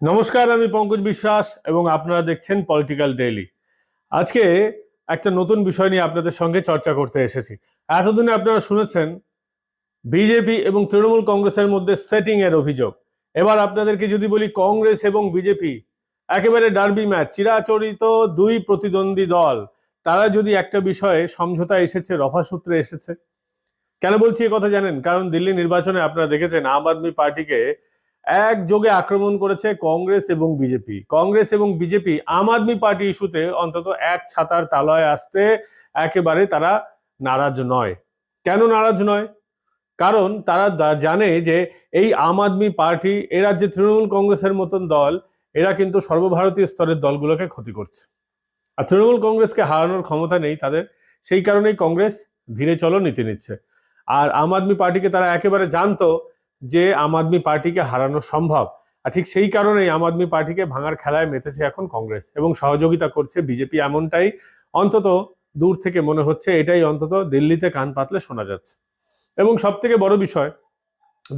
নমস্কার, আমি পঙ্কজ বিশ্বাস এবং আপনারা দেখছেন পলিটিক্যাল ডেইলি আজকে একটা নতুন বিষয় নিয়ে আপনাদের সঙ্গে চর্চা করতে এসেছি। এতদিনে আপনারা শুনেছেন, বিজেপি এবং তৃণমূল কংগ্রেসের মধ্যে সেটিং এর অভিযোগ। এবার আপনাদেরকে যদি বলি কংগ্রেস এবং বিজেপি, একেবারে ডার্বি ম্যাচ, চিরাচরিত দুই প্রতিদ্বন্দ্বী দল, তারা যদি একটা বিষয়ে সমঝোতা এসেছে রফা সূত্রে এসেছে? কেন বলছি কথা জানেন? কারণ দিল্লি নির্বাচনে আপনারা দেখেছেন, আম আদমি পার্টিকে একযোগে আক্রমণ করেছে কংগ্রেস এবং বিজেপি। কংগ্রেস এবং বিজেপি আম আদমি পার্টি ইস্যুতে অন্তত এক ছাতার তালয় আসতে একেবারে তারা নারাজ নয়। কেন নারাজ নয়? কারণ তারা জানে যে এই আম আদমি পার্টি এ রাজ্যে তৃণমূল কংগ্রেসের মতন দল, এরা কিন্তু সর্বভারতীয় স্তরের দলগুলোকে ক্ষতি করছে। আর তৃণমূল কংগ্রেসকে হারানোর ক্ষমতা নেই তাদের, সেই কারণেই কংগ্রেস ধীরে চলো নীতি নিচ্ছে। আর আম আদমি পার্টিকে তারা একেবারে জানতো যে আম আদমি পার্টিকে হারানো সম্ভব। আর ঠিক সেই কারণেই আম আদমি পার্টিকে ভাঙার খেলায় মেতেছে এখন কংগ্রেস এবং সহযোগিতা করছে বিজেপি এমনটাই অন্তত দূর থেকে মনে হচ্ছে, এটাই অন্তত দিল্লিতে কান পাতলে শোনা যাচ্ছে। এবং সব থেকে বড় বিষয়,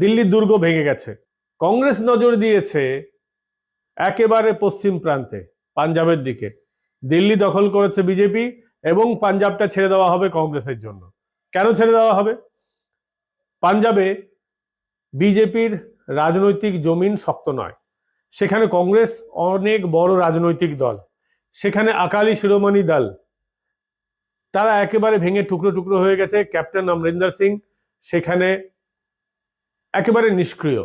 দিল্লির দুর্গ ভেঙে গেছে। কংগ্রেস নজর দিয়েছে একেবারে পশ্চিম প্রান্তে, পাঞ্জাবের দিকে। দিল্লি দখল করেছে বিজেপি এবং পাঞ্জাবটা ছেড়ে দেওয়া হবে কংগ্রেসের জন্য। কেন ছেড়ে দেওয়া হবে? পাঞ্জাবে বিজেপির রাজনৈতিক জমিন শক্ত নয়। সেখানে কংগ্রেস অনেক বড় রাজনৈতিক দল। সেখানে আকালি শিরোমণি দল। তারা একেবারে ভেঙে টুকরো টুকরো হয়ে গেছে। ক্যাপ্টেন অমরিন্দর সিং সেখানে একেবারে নিষ্ক্রিয়।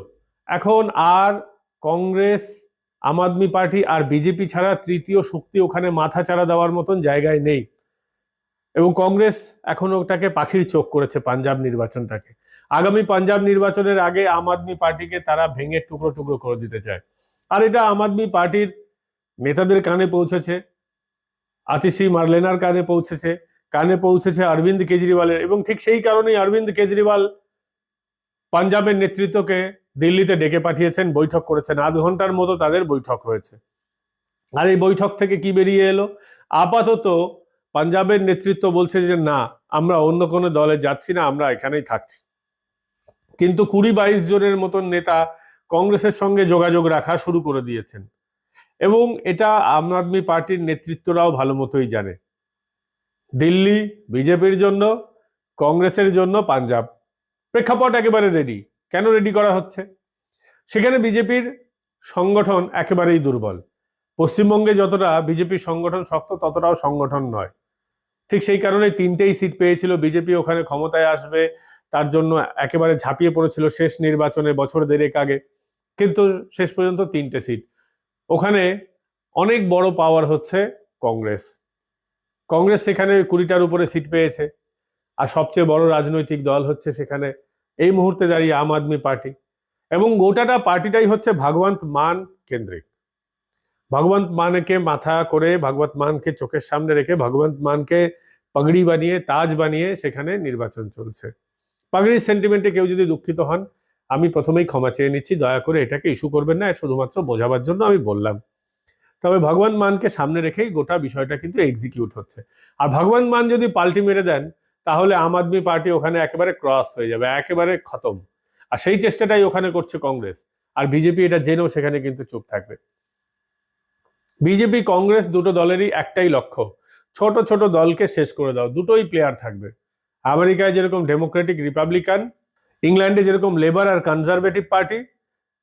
এখন আর কংগ্রেস, আম আদমি পার্টি আর বিজেপি ছাড়া তৃতীয় শক্তি ওখানে মাথা চাড়া দেওয়ার মতন জায়গায় নেই। এবং কংগ্রেস এখন ওটাকে পাখির চোখ করেছে পাঞ্জাব নির্বাচনটাকে। আগামী পাঞ্জাব নির্বাচনের আগে আম আদমি পার্টিকে তারা ভেঙে টুকরো টুকরো করে দিতে চায়। আর এটা আম আদমি পার্টির নেতাদের কানে পৌঁছেছে, আতিশি মার্লেনার কানে পৌঁছেছে কানে পৌঁছেছে অরবিন্দ কেজরিওয়ালের। এবং ঠিক সেই কারণেই অরবিন্দ কেজরিওয়াল পাঞ্জাবের নেতৃত্বকে দিল্লিতে ডেকে পাঠিয়েছেন, বৈঠক করেছেন। আধ ঘণ্টার মতো তাদের বৈঠক হয়েছে। আর এই বৈঠক থেকে কি বেরিয়ে এলো? আপাতত পাঞ্জাবের নেতৃত্ব বলছে যে, না, আমরা অন্য কোনো দলে যাচ্ছি না, আমরা এখানেই থাকছি। কিন্তু কুড়ি বাইশ জনের মতন নেতা কংগ্রেসের সঙ্গে যোগাযোগ রাখা শুরু করে দিয়েছেন। এবং এটা আম আদমি পার্টির নেতৃত্বরাও ভালো মতোই জানে। দিল্লি, বিজেপির জন্য, কংগ্রেসের জন্য পাঞ্জাব। প্রেক্ষাপট একেবারে রেডি কেন রেডি করা হচ্ছে? সেখানে বিজেপির সংগঠন একেবারেই দুর্বল। পশ্চিমবঙ্গে যতটা বিজেপির সংগঠন শক্ত, ততটাও সংগঠন নয়। ঠিক সেই কারণে তিনটেই সিট পেয়েছিল বিজেপি। ওখানে ক্ষমতায় আসবে তার জন্য একেবারে ঝাঁপিয়ে পড়েছিল শেষ নির্বাচনে বছর দেড়েক আগে। কিন্তু শেষ পর্যন্ত তিনটে সিট ওখানে অনেক বড় পাওয়ার হচ্ছে কংগ্রেস। কংগ্রেস সেখানে কুড়িটার উপরে সিট পেয়েছে। আর সবচেয়ে বড় রাজনৈতিক দল হচ্ছে সেখানে এই মুহূর্তে দাঁড়িয়ে আম আদমি পার্টি। এবং গোটাটা পার্টিটাই হচ্ছে ভাগবন্ত মান কেন্দ্রিক। ভগবন্ত মানকে মাথা করে, ভগবন্ত মানকে চোখের সামনে রেখে ভগবন্ত মানকে পাগড়ি বানিয়ে, তাজ বানিয়ে সেখানে নির্বাচন চলছে। পাগড়ির সেন্টিমেন্টে কেউ যদি দুঃখিত হন, আমি প্রথমেই ক্ষমা চেয়ে নিচ্ছি। দয়া করে এটাকে ইস্যু করবেন না শুধুমাত্র বোঝাবার জন্য আমি বললাম। তবে ভগবান মানকে সামনে রেখেই গোটা বিষয়টা কিন্তু এক্সিকিউট হচ্ছে। আর ভগবান মান যদি পাল্টি মেরে দেন, তাহলে আম আদমি পার্টি ওখানে একেবারে ক্রস হয়ে যাবে, একেবারে খতম। আর সেই চেষ্টাটাই ওখানে করছে কংগ্রেস। আর বিজেপি এটা জেনেও সেখানে কিন্তু চুপ থাকবে। বিজেপি, কংগ্রেস দুটো দলেরই একটাই লক্ষ্য। ছোট ছোট দলকে শেষ করে দাও। দুটোই প্লেয়ার থাকবে। আমেরিকায় যেরকম ডেমোক্রেটিক রিপাবলিকান ইংল্যান্ডে যেরকম লেবার আর কনজারভেটিভ পার্টি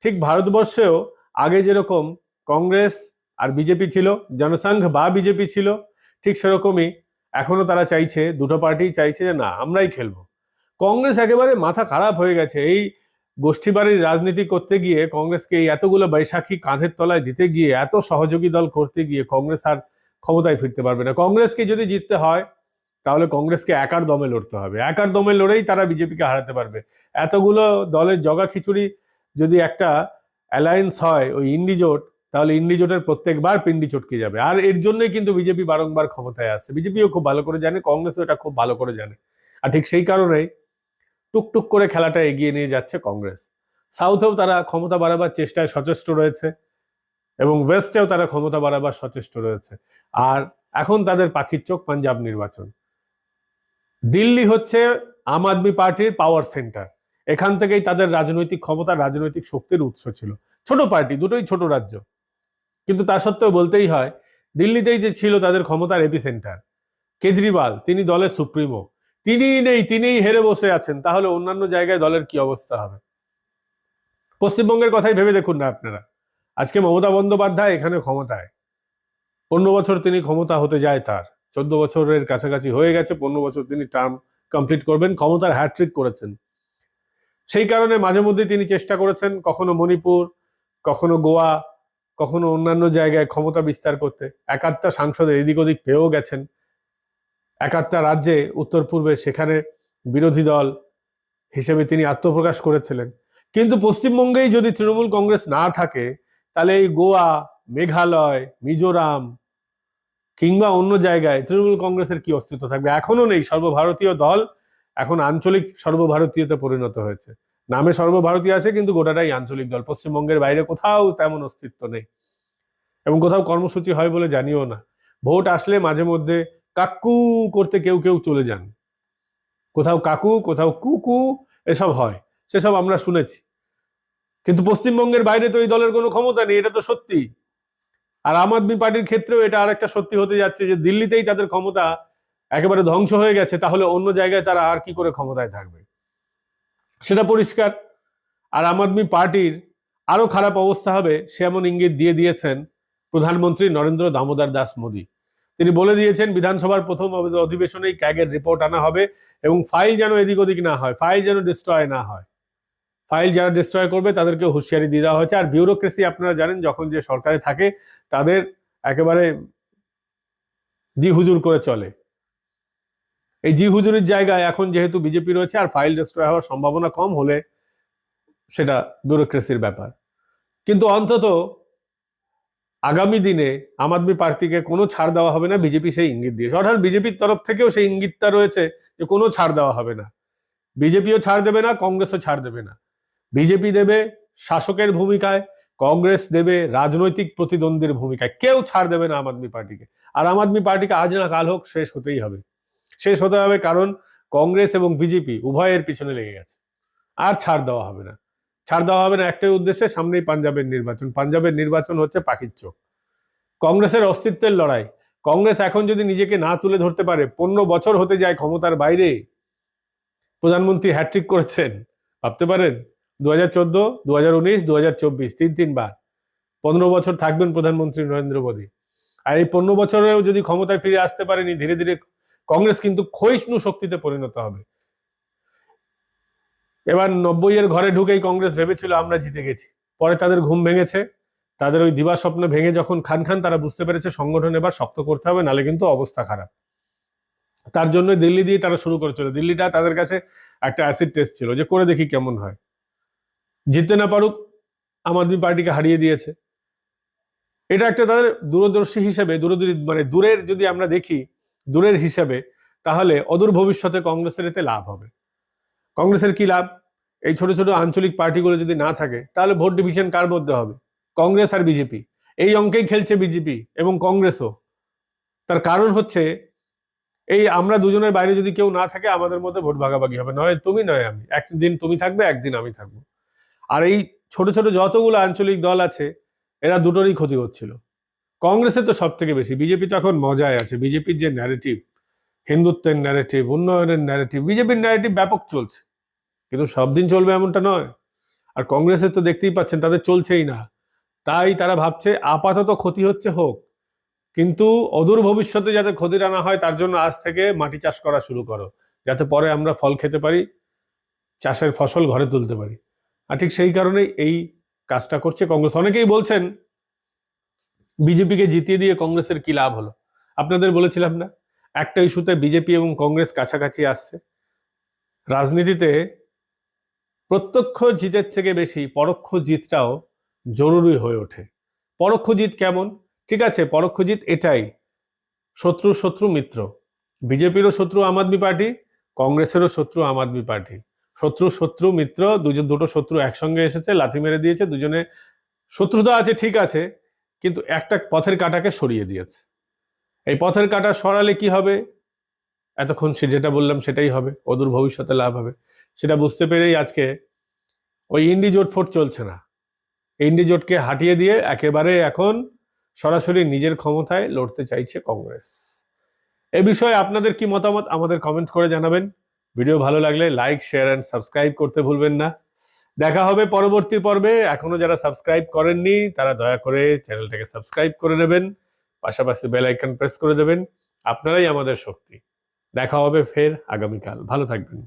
ঠিক ভারতবর্ষেও আগে যেরকম কংগ্রেস আর বিজেপি ছিল জনসংঘ বা বিজেপি ছিল, ঠিক সেরকমই এখনও তারা চাইছে, দুটো পার্টি চাইছে যে না, আমরাই খেলব। কংগ্রেস একেবারে মাথা খারাপ হয়ে গেছে। এই গোষ্ঠীবাড়ির রাজনীতি করতে গিয়ে কংগ্রেসকে এই এতগুলো বৈশাখী কাঁধের তলায় দিতে গিয়ে, এত সহযোগী দল করতে গিয়ে কংগ্রেস আর ক্ষমতায় ফিরতে পারবে না। কংগ্রেসকে যদি জিততে হয় তাহলে কংগ্রেসকে একার দমে লড়তে হবে। একার দমে লড়েই তারা বিজেপিকে হারাতে পারবে। এতগুলো দলের জগা খিচুড়ি যদি একটা অ্যালায়েন্স হয়, ওই ইন্ডি জোট, তাহলে ইন্ডি জোটের প্রত্যেকবার পিন্ডি চটকে যাবে। আর এর জন্যই কিন্তু বিজেপি বারংবার ক্ষমতায় আসছে। বিজেপিও খুব ভালো করে জানে, কংগ্রেসও এটা খুব ভালো করে জানে। আর ঠিক সেই কারণেই টুকটুক করে খেলাটা এগিয়ে নিয়ে যাচ্ছে কংগ্রেস। সাউথেও তারা ক্ষমতা বাড়াবার চেষ্টায় সচেষ্ট রয়েছে এবং ওয়েস্টেও তারা ক্ষমতা বাড়াবার সচেষ্ট রয়েছে। আর এখন তাদের পাখির চোখ পাঞ্জাব নির্বাচন। দিল্লি হচ্ছে আম আদমি পার্টির পাওয়ার সেন্টার এখান থেকেই তাদের রাজনৈতিক ক্ষমতা, রাজনৈতিক শক্তির উৎস ছিল। ছোট পার্টি, দুটোই ছোট রাজ্য। কিন্তু তা সত্ত্বেও বলতেই হয়, দিল্লিতেই যে ছিল তাদের ক্ষমতার এপি সেন্টার কেজরিওয়াল, তিনি দলের সুপ্রিমো। তিনিই নেই, তিনিই হেরে বসে আছেন। তাহলে অন্যান্য জায়গায় দলের কি অবস্থা হবে? পশ্চিমবঙ্গের কথাই ভেবে দেখুন না আপনারা। আজকে মমতা বন্দ্যোপাধ্যায় এখানে ক্ষমতায়। অন্য বছর তিনি ক্ষমতা হতে যায় তার। চোদ্দ বছরের কাছাকাছি হয়ে গেছে, পনেরো বছর তিনি টার্ম কমপ্লিট করবেন, ক্ষমতার হ্যাট্রিক করেছেন। সেই কারণে মাঝে মধ্যে তিনি চেষ্টা করেছেন কখনো মণিপুর, কখনো গোয়া, কখনো অন্যান্য জায়গায় ক্ষমতা বিস্তার করতে। একাত্তা সাংসদে এদিক ওদিক পেয়েও গেছেন। একাত্তা রাজ্যে উত্তর পূর্বে সেখানে বিরোধী দল হিসেবে তিনি আত্মপ্রকাশ করেছিলেন। কিন্তু পশ্চিমবঙ্গেই যদি তৃণমূল কংগ্রেস না থাকে, তাহলে এই গোয়া, মেঘালয়, মিজোরাম কিংবা অন্য জায়গায় তৃণমূল কংগ্রেসের কি অস্তিত্ব থাকবে? এখনও নেই। সর্বভারতীয় দল এখন আঞ্চলিক সর্বভারতীয়তে পরিণত হয়েছে। নামে সর্বভারতীয় আছে, কিন্তু গোটাটাই আঞ্চলিক দল। পশ্চিমবঙ্গের বাইরে কোথাও তেমন অস্তিত্ব নেই। এবং কোথাও কর্মসূচি হয় বলে জানিও না। ভোট আসলে মাঝে মধ্যে কাকু করতে কেউ কেউ চলে যান। কোথাও কাকু, কোথাও কুকু, এসব হয়। সেসব আমরা শুনেছি। কিন্তু পশ্চিমবঙ্গের বাইরে তো এই দলের কোনো ক্ষমতা নেই, এটা তো সত্যি। আর আম আদমি পার্টির ক্ষেত্রেও এটা আরেকটা সত্যি হতে যাচ্ছে যে দিল্লিতেই তাদের ক্ষমতা একেবারে ধ্বংস হয়ে গেছে, তাহলে অন্য জায়গায় তারা আর কি করে ক্ষমতায় থাকবে? সেটা পরিষ্কার। আর আম আদমি পার্টির আরও খারাপ অবস্থা হবে, সে এমন ইঙ্গিত দিয়ে দিয়েছেন প্রধানমন্ত্রী নরেন্দ্র দামোদর দাস মোদী। তিনি বলে দিয়েছেন, বিধানসভার প্রথম অধিবেশনেই ক্যাগের রিপোর্ট আনা হবে এবং ফাইল যেন এদিক ওদিক না হয়, ফাইল যেন ডিস্ট্রয় না হয়। ফাইল যারা ডিস্ট্রয় করবে তাদেরকে হুঁশিয়ারি দিয়ে দেওয়া হয়েছে। আর বিউরোক্রেসি আপনারা জানেন, যখন যে সরকারে থাকে, তাদের একেবারে জি হুজুর করে চলে। এই জি হুজুরের জায়গায় এখন যেহেতু বিজেপি রয়েছে, আর ফাইল ডিস্ট্রয় হওয়ার সম্ভাবনা কম হলে সেটা বিউরোক্রেসির ব্যাপার। কিন্তু অন্তত আগামী দিনে আম আদমি পার্টিকে কোনো ছাড় দেওয়া হবে না বিজেপি সেই ইঙ্গিত দিয়েছে। অর্থাৎ বিজেপির তরফ থেকেও সেই ইঙ্গিতটা রয়েছে যে কোনো ছাড় দেওয়া হবে না। বিজেপিও ছাড় দেবে না, কংগ্রেসও ছাড় দেবে না। বিজেপি দেবে শাসকের ভূমিকায়, কংগ্রেস দেবে রাজনৈতিক প্রতিদ্বন্দ্বীর ভূমিকায়। কেউ ছাড় দেবে না আম আদমি পার্টিকে। আর আম আদমি পার্টিকে আজ না কাল হোক শেষ হতেই হবে। শেষ হতে হবে কারণ কংগ্রেস এবং বিজেপি উভয়ের পিছনে লেগে গেছে। আর ছাড় দেওয়া হবে না। ছাড় দেওয়া হবে না একটাই উদ্দেশ্যে সামনেই পাঞ্জাবের নির্বাচন। পাঞ্জাবের নির্বাচন হচ্ছে পাখির চোখ। কংগ্রেসের অস্তিত্বের লড়াই। কংগ্রেস এখন যদি নিজেকে না তুলে ধরতে পারে, পনেরো বছর হতে যায় ক্ষমতার বাইরে। প্রধানমন্ত্রী হ্যাট্রিক করেছেন। ভাবতে পারেন? দু হাজার চোদ্দ দু হাজার উনিশ দু হাজার চব্বিশ, তিন তিনবার। পনেরো বছর থাকবেন প্রধানমন্ত্রী নরেন্দ্র মোদী। আর এই পনেরো বছরেও যদি ক্ষমতায় ফিরে আসতে পারেনি, ধীরে ধীরে কংগ্রেস কিন্তু ক্ষয়িষ্ণু শক্তিতে পরিণত হবে। এবার নব্বই এর ঘরে ঢুকেই কংগ্রেস ভেবেছিল, আমরা জিতে গেছি। পরে তাদের ঘুম ভেঙেছে। তাদের ওই দিবা স্বপ্ন ভেঙে যখন খান খান, তারা বুঝতে পেরেছে, সংগঠন এবার শক্ত করতে হবে, নালে কিন্তু অবস্থা খারাপ। তার জন্য দিল্লি দিয়ে তারা শুরু করেছিল। দিল্লিটা তাদের কাছে একটা অ্যাসিড টেস্ট ছিল, যে করে দেখি কেমন হয়। জিততে না পারুক, আম আদমি পার্টিকে হারিয়ে দিয়েছে। এটা একটা তাদের দূরদর্শী হিসেবে, দূরদূর মানে দূরের যদি আমরা দেখি, দূরের হিসাবে, তাহলে অদূর ভবিষ্যতে কংগ্রেসের এতে লাভ হবে। কংগ্রেসের কি লাভ? এই ছোট ছোট আঞ্চলিক পার্টিগুলো যদি না থাকে, তাহলে ভোট ডিভিশন কার মধ্যে হবে? কংগ্রেস আর বিজেপি। এই অঙ্কেই খেলছে বিজেপি এবং কংগ্রেসও। তার কারণ হচ্ছে, এই আমরা দুজনের বাইরে যদি কেউ না থাকে, আমাদের মধ্যে ভোট ভাগাভাগি হবে। নয়, তুমি নয়, আমি। একদিন তুমি থাকবে, একদিন আমি থাকব। আর এই ছোট ছোট যতগুলো আঞ্চলিক দল আছে, এরা দুটোরই ক্ষতি হচ্ছিল। কংগ্রেসের তো সব থেকে বেশি। বিজেপি তো এখন মজায় আছে। বিজেপির যে ন্যারেটিভ হিন্দুত্বের ন্যারেটিভ উন্নয়নের ন্যারেটিভ বিজেপির ন্যারেটিভ ব্যাপক চলছে। কিন্তু সব দিন চলবে এমনটা নয়। আর কংগ্রেসের তো দেখতেই পাচ্ছেন, তাদের চলছেই না। তাই তারা ভাবছে, আপাতত ক্ষতি হচ্ছে হোক। কিন্তু অদূর ভবিষ্যতে যাতে ক্ষতিটা না হয়, তার জন্য আজ থেকে মাটি চাষ করা শুরু করো। যাতে পরে আমরা ফল খেতে পারি, চাষের ফসল ঘরে তুলতে পারি। আর ঠিক সেই কারণেই এই কাজটা করছে কংগ্রেস। অনেকেই বলছেন, বিজেপিকে জিতিয়ে দিয়ে কংগ্রেসের কি লাভ হলো? আপনাদের বলেছিলাম না, একটা ইস্যুতে বিজেপি এবং কংগ্রেস কাছাকাছি আসছে। রাজনীতিতে প্রত্যক্ষ জিতের থেকে বেশি পরোক্ষ জিতটাও জরুরি হয়ে ওঠে। পরোক্ষ জিত কেমন? ঠিক আছে, পরোক্ষ জিত এটাই, শত্রু শত্রু মিত্র। বিজেপিরও শত্রু আম আদমি পার্টি, কংগ্রেসেরও শত্রু আম আদমি পার্টি। শত্রু শত্রু, মিত্র, দুজন, দুটো শত্রু একসঙ্গে এসেছে, লাথি মেরে দিয়েছে, দুজনে শত্রুতা আছে, ঠিক আছে, কিন্তু একটা পথের কাটাকে সরিয়ে দিয়েছে। এই পথের কাটা সরালে কি হবে? এতক্ষণ সে যেটা বললাম সেটাই হবে, অদূর ভবিষ্যতে লাভ হবে। সেটা বুঝতে পেরেই আজকে ওই ইন্ডি জোট ফোট চলছে না। ইন্ডি জোটকে হাঁটিয়ে দিয়ে একেবারে এখন সরাসরি নিজের ক্ষমতায় লড়তে চাইছে কংগ্রেস। এ বিষয়ে আপনাদের কি মতামত? আমাদের কমেন্ট করে জানাবেন। ভিডিও ভালো লাগলে লাইক শেয়ার অ্যান্ড সাবস্ক্রাইব করতে ভুলবেন না। দেখা হবে পরবর্তী পর্বে। এখনও যারা সাবস্ক্রাইব করেননি, তারা দয়া করে চ্যানেলটাকে সাবস্ক্রাইব করে নেবেন। পাশাপাশি বেল আইকন প্রেস করে দেবেন। আপনারাই আমাদের শক্তি। দেখা হবে ফের আগামীকাল। ভালো থাকবেন।